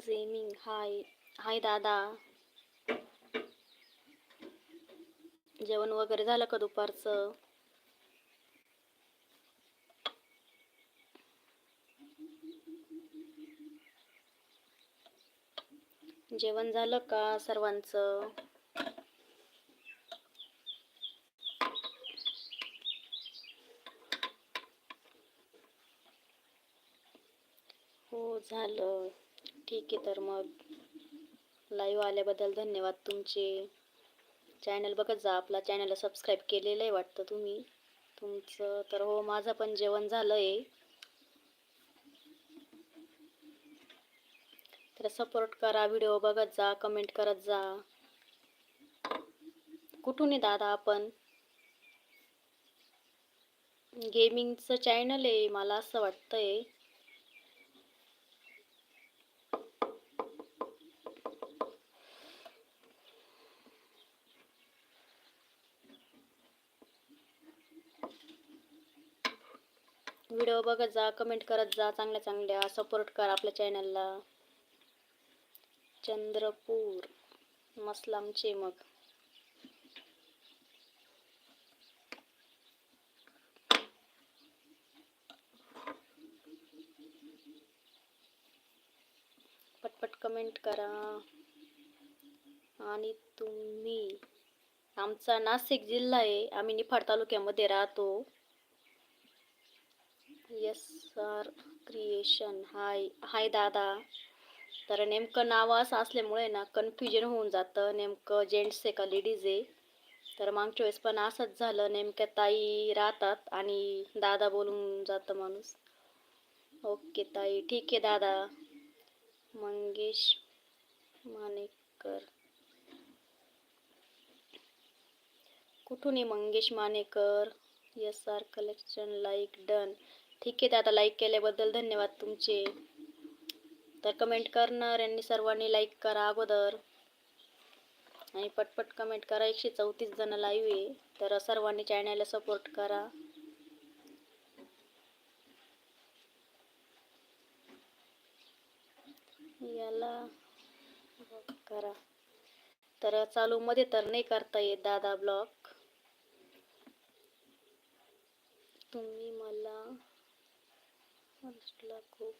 जेमिंग हाय hi दादा. जेवण वगैरे झालं का दुपारचं? जेवण झालं का सर्वांचं? हो झालं. ठीक आहे तर मग. लाईव्ह आल्याबद्दल धन्यवाद तुमचे. चॅनल बघत जा आपला. चॅनलला सबस्क्राईब केलेलं आहे वाटतं तुम्ही. तुमचं तर हो माझं पण जेवण झालं आहे तर सपोर्ट करा व्हिडिओ बघत जा कमेंट करत जा. कुठून आहे दादा आपण? गेमिंगचं चॅनल आहे मला असं वाटतंय. व्हिडिओ बघत जा कमेंट करत जा चांगल्या चांगल्या सपोर्ट करा आपल्या चॅनलला. चंद्रपूर मसलामचे मग. पटपट कमेंट करा. आणि तुम्ही आमचा नाशिक जिल्हा आहे आम्ही निफाड तालुक्यामध्ये राहतो. S R creation hi hi दादा. तर नेमकं नावं असं असल्यामुळे ना कन्फ्युजन होऊन जातं. नेमकं जेंट्स आहे का लेडीज आहे? तर मागच्या वेळेस पण असंच झालं. नेमक्या ताई राहतात आणि दादा बोलून जातं माणूस. ओके ताई. ठीक आहे दादा. मंगेश मानेकर कुठून आहे Mangesh Manekar S R collection like done ठीक आहे दादा लाईक केल्याबद्दल धन्यवाद तुमचे. तर कमेंट करणार यांनी सर्वांनी लाईक करा अगोदर. आणि पटपट कमेंट करा एकशे चौतीस जण लाईव्ह आहे. तर सर्वांनी चॅनलला सपोर्ट करा. याला करा. तर चालू मध्ये तर नाही करता येत दादा ब्लॉक तुम्ही मला खूप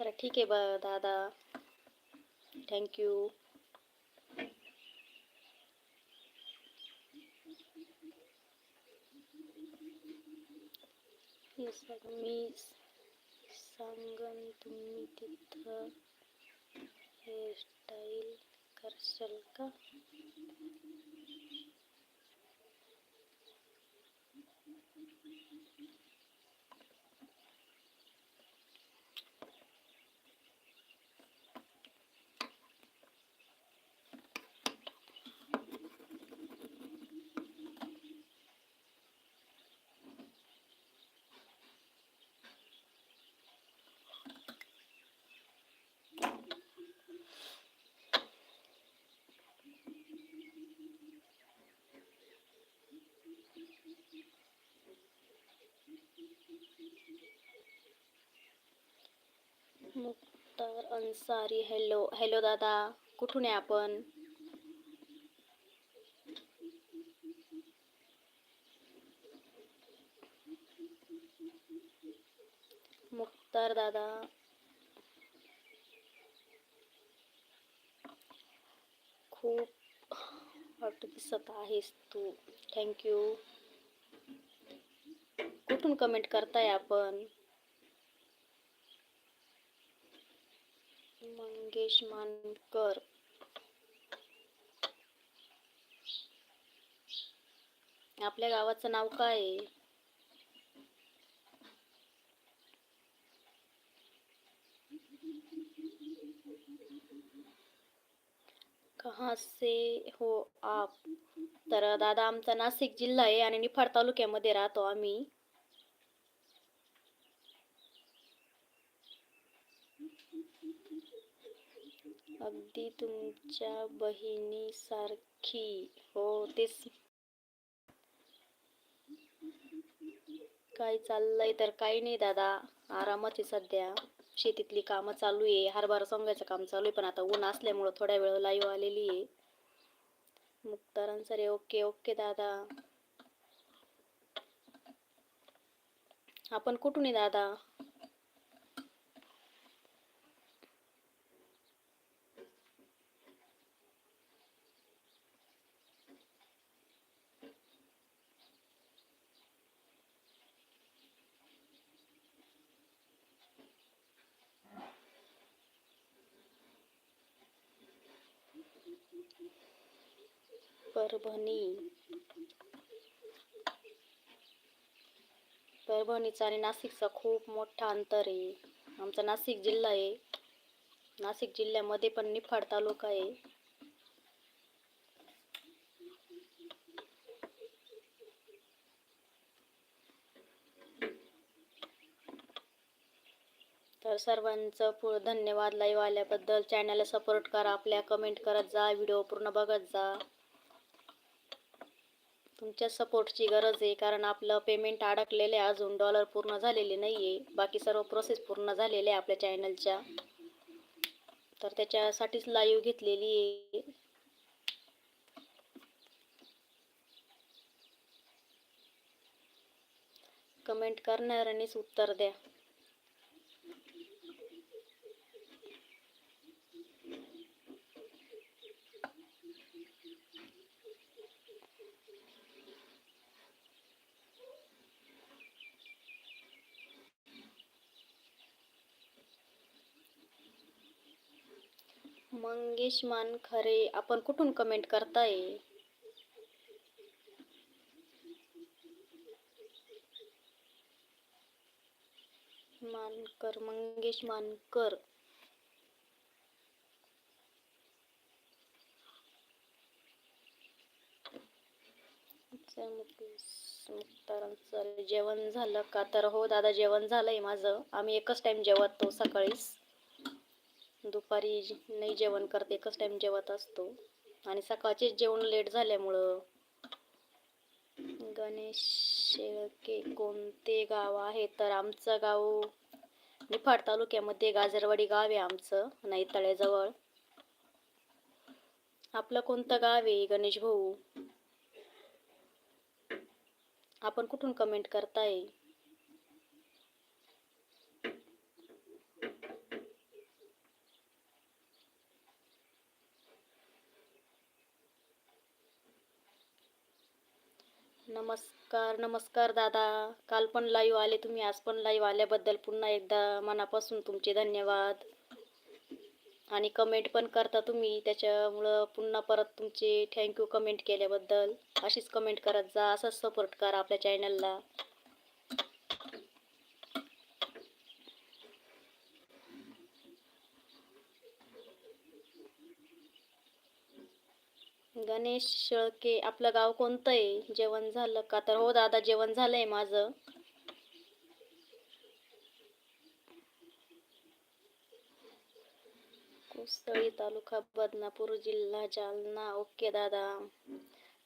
तर ठीक आहे ब दादा। थँक्यू मी सांगन तुम्ही तिथं हेअरस्टाईल करशाल का? मुक्तार अन्सारी. हॅलो हॅलो दादा. कुठून आहे आपण? मुक्तार दादा. खूप हॉट दिसत आहेस तू. थँक्यू कुठून कमेंट करताय आपण? मंगेश मानकर. आपल्या गावाचं नाव काय? आहे कहाँ से हो आप. तर दादा आमचा नाशिक जिल्हा आहे आणि निफाड तालुक्यामध्ये राहतो आम्ही. अगदी तुमच्या बहिणीसारखी. हो तेच. काय चाललंय तर काही नाही दादा. आरामच आहे सध्या. शेतीतली कामं चालू आहे. हरभरा सोंगायचं काम चालू आहे पण आता ऊन असल्यामुळं थोड्या वेळ लाईव्ह आलेली आहे. मुक्तारांसरे ओके ओके दादा. आपण कुठून आहे दादा? परभणी. परभणीचा आणि नाशिकचा खूप मोठा अंतर आहे. आमचा नाशिक जिल्हा आहे. नाशिक जिल्ह्यामध्ये पण निफाड तालुका आहे. तर सर्वांचं पु धन्यवाद लाईव्ह आल्याबद्दल. चॅनलला सपोर्ट करा आपल्या कमेंट करत जा व्हिडिओ पूर्ण बघत जा. तुमच्या सपोर्टची गरज आहे कारण आपलं पेमेंट अडकलेलं आहे अजून. डॉलर पूर्ण झालेले नाही आहे बाकी सर्व प्रोसेस पूर्ण झालेल्या आहे आपल्या चॅनलच्या तर त्याच्यासाठीच लाईव्ह घेतलेली आहे. कमेंट करणाऱ्यांनीच उत्तर द्या. मंगेश मानखरे आपण कुठून कमेंट करताय? मानकर मंगेश मानकर. जेवण झालं का? तर हो दादा जेवण झालंय माझं. आम्ही एकच टाइम जेवतो सकाळीच. दुपारी नाही जेवण करते एकच टाइम जेवत असतो. आणि सकाळचेच जेवण लेट झाल्यामुळं गणेश शेळके कोणते गाव आहे? तर आमचं गाव निफाड तालुक्यामध्ये गाजरवाडी गाव आहे आमचं नैतळ्याजवळ आपलं कोणतं गाव आहे गणेश भाऊ? आपण कुठून कमेंट करताय? नमस्कार नमस्कार दादा. काल पण लाईव्ह आले तुम्ही आज पण लाईव्ह आल्याबद्दल पुन्हा एकदा मनापासून तुमचे धन्यवाद. आणि कमेंट पण करता तुम्ही त्याच्यामुळं पुन्हा परत तुमचे थँक्यू कमेंट केल्याबद्दल. अशीच कमेंट करत जा असंच सपोर्ट करा आपल्या चॅनलला गणेश शेळके आपलं गाव कोणतं आहे? जेवण झालं का? तर हो दादा जेवण झालंय माझं. कुसळी तालुका बदनापूर जिल्हा जालना. ओके दादा.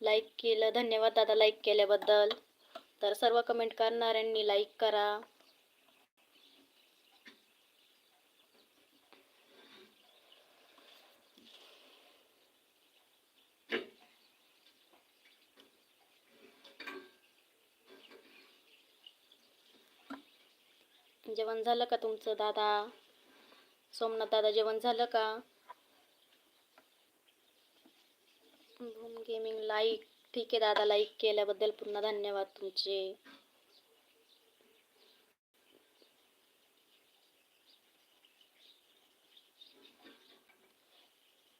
लाईक केलं. धन्यवाद दादा लाईक केल्याबद्दल. तर सर्व कमेंट करणाऱ्यांनी लाईक करा. जेवण झालं का तुमचं दादा? सोमनाथ दादा जेवण झालं का? भूम गेमिंग लाईक ठीक आहे दादा लाईक केल्याबद्दल पुन्हा धन्यवाद तुमचे.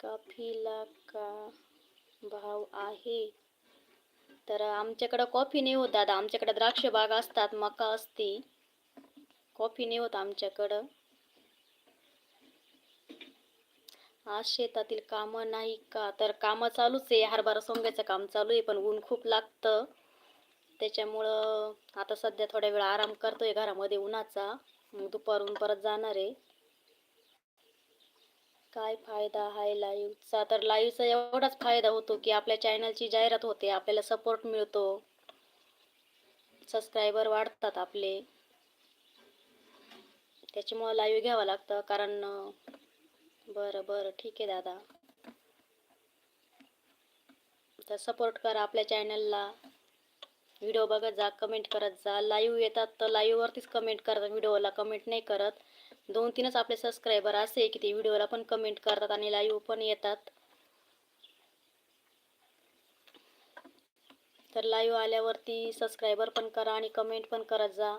कॉफीला का भाव आहे? तर आमच्याकडं कॉफी नाही होत दादा. आमच्याकडे द्राक्ष बाग असतात मका असते. कॉफी नाही होत आमच्याकडं. आज शेतातील कामं नाही का? तर कामं चालूच आहे. हरभरा सोंगायचं काम चालू आहे पण ऊन खूप लागतं. त्याच्यामुळं आता सध्या थोड्या वेळ आराम करतोय घरामध्ये उन्हाचा. मग दुपारून परत जाणार आहे. काय फायदा आहे लाईव्हचा? तर लाईव्हचा एवढाच फायदा होतो की आपल्या चॅनलची जाहिरात होते आपल्याला सपोर्ट मिळतो. सबस्क्रायबर वाढतात आपले. त्याच्यामुळं लाईव्ह घ्यावं लागतं कारण बरं बरं ठीक आहे दादा. तर सपोर्ट करा आपल्या चॅनलला व्हिडिओ बघत जा कमेंट करत जा. लाईव्ह येतात तर लाईव्हवरतीच कमेंट करतात व्हिडिओला कमेंट नाही करत. दोन तीनच आपले सबस्क्रायबर असे की ते व्हिडिओला पण कमेंट करतात आणि लाईव्ह पण येतात. तर लाईव्ह आल्यावरती सबस्क्रायबर पण करा आणि कमेंट पण करत जा.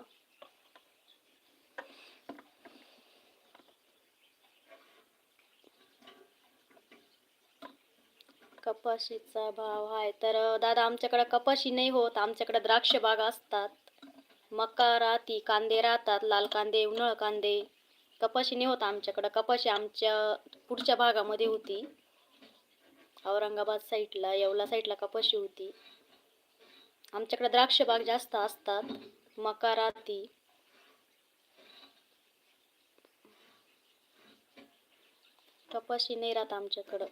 कपाशीचा भाव आहे तर दादा आमच्याकडे कपाशी नाही होत. आमच्याकडे द्राक्ष बाग असतात. मका राहती कांदे राहतात. लाल कांदे उन्हाळ कांदे. कपाशी नाही होत आमच्याकडं. कपाशी आमच्या पुढच्या भागामध्ये होती. औरंगाबाद साईडला येवला साईडला कपाशी होती. आमच्याकडे द्राक्ष बाग जास्त असतात. मका राहती. कपाशी नाही राहत आमच्याकडं.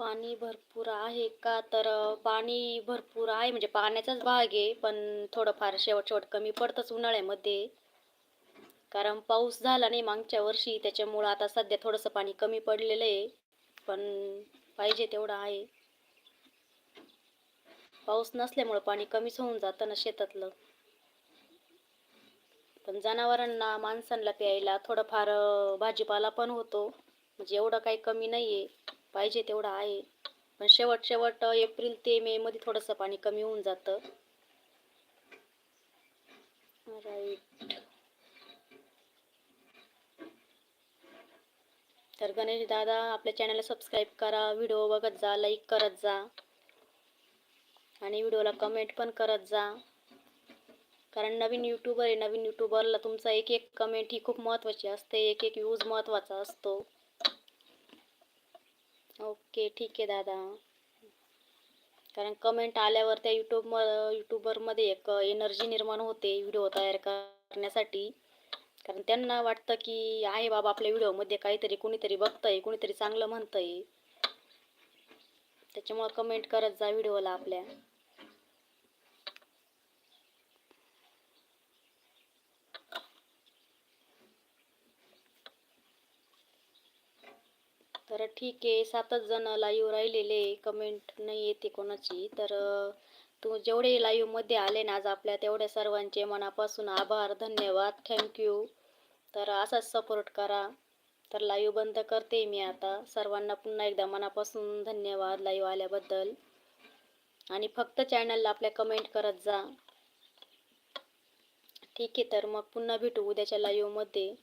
पाणी भरपूर आहे का? तर पाणी भरपूर आहे म्हणजे पाण्याचाच भाग आहे पण थोडंफार शेवट शेवट कमी पडतंच उन्हाळ्यामध्ये. कारण पाऊस झाला नाही मागच्या वर्षी त्याच्यामुळं आता सध्या थोडंसं पाणी कमी पडलेलं आहे पण पाहिजे तेवढं आहे. पाऊस नसल्यामुळं पाणी कमीच होऊन जातं ना शेतातलं. पण जनावरांना माणसांना प्यायला थोडंफार भाजीपाला पण होतो म्हणजे एवढं काही कमी नाही आहे पाहिजे तेवढं आहे. पण शेवट शेवट एप्रिल ते मे मध्ये थोडंसं पाणी कमी होऊन जातं. राईट तर गणेश दादा आपल्या चॅनलला सबस्क्राईब करा व्हिडिओ बघत जा लाईक करत जा. आणि व्हिडिओला कमेंट पण करत जा. कारण नवीन यूट्यूबर आहे नवीन यूट्यूबरला तुमचा एक एक कमेंट ही खूप महत्त्वाची असते एक एक व्ह्यूज महत्त्वाचा असतो. ओके ठीक आहे दादा. कारण कमेंट आल्यावर त्या यूट्यूब म यूट्यूबरमध्ये एक एनर्जी निर्माण होते व्हिडिओ तयार करण्यासाठी. कारण त्यांना वाटतं की आहे बाबा आपल्या व्हिडिओमध्ये काहीतरी कुणीतरी बघतंय कुणीतरी चांगलं म्हणतंय. त्याच्यामुळं कमेंट करत जा व्हिडिओला आपल्या. तर ठीक आहे सातच जण लाईव्ह राहिलेले कमेंट नाही येते कोणाची. तर तू जेवढे लाईव्हमध्ये आले ना आज आपल्या तेवढ्या सर्वांचे मनापासून आभार धन्यवाद. थँक्यू तर असाच सपोर्ट करा. तर लाईव्ह बंद करते मी आता. सर्वांना पुन्हा एकदा मनापासून धन्यवाद लाईव्ह आल्याबद्दल. आणि फक्त चॅनलला आपल्या कमेंट करत जा. ठीक आहे तर मग पुन्हा भेटू उद्याच्या लाईव्हमध्ये